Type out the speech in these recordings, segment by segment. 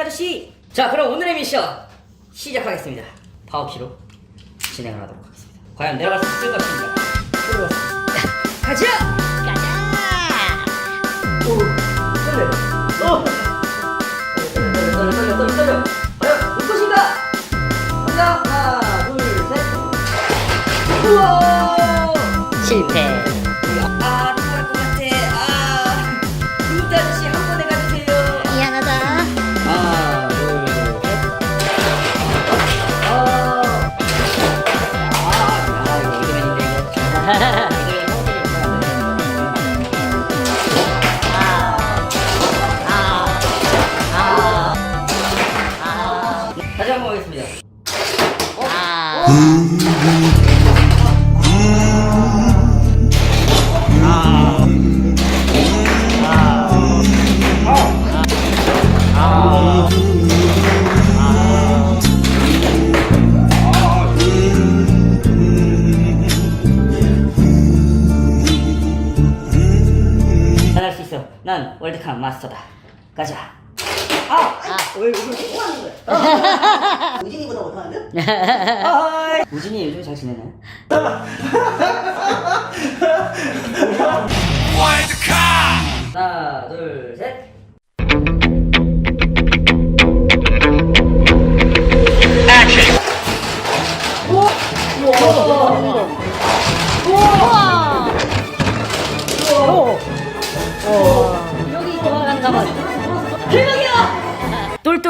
아저씨. 자, 그럼 오늘의 미션 시작하겠습니다. 파워키로 진행을 하도록 하겠습니다. 과연 내려갈 수 있을 것인가? 가자! 오, 떨려. 오! 떨려, 떨려, 떨려, 떨려, 떨려. 하나, 둘, 셋. 우와! 실패. 다시 한번 하겠습니다. 아. 난할수 있어. 난 월드컵 마스터다. 가자. 아, 왜 이걸 또 하는 거야? 우진이보다 못하는데? 아, 우진이 요즘 잘 지내나요?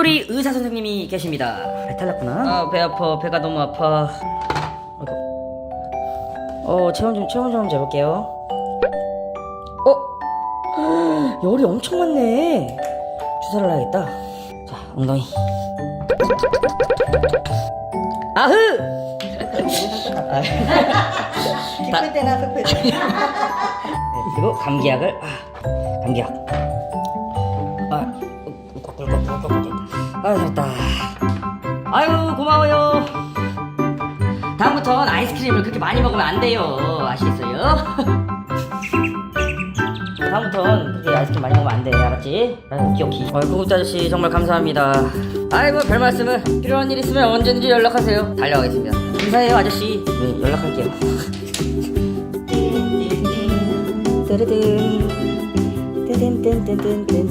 똘똘이 의사 선생님이 계십니다. 배 탈렸구나. 아, 배 아파. 배가 너무 아파. 아이고. 어, 체온 좀 체온 좀 재볼게요. 어? 열이 엄청 많네. 주사를 놔야겠다. 자, 엉덩이. 아흐! 기쁠 때나 슬플 때. 네, 그리고 감기약을 아, 감기약. 아, 됐다. 아유, 고마워요. 다음부턴 아이스크림을 그렇게 많이 먹으면 안 돼요. 아시겠어요? 다음부턴 그렇게 아이스크림 많이 먹으면 안 돼. 알았지? 아유, 기억히. 아유, 구급자 아저씨 정말 감사합니다. 아이고, 별 말씀을. 필요한 일 있으면 언제든지 연락하세요. 달려가겠습니다. 인사해요, 아저씨. 네, 연락할게요. 뜨르든 뜨든뜬뜬뜬뜬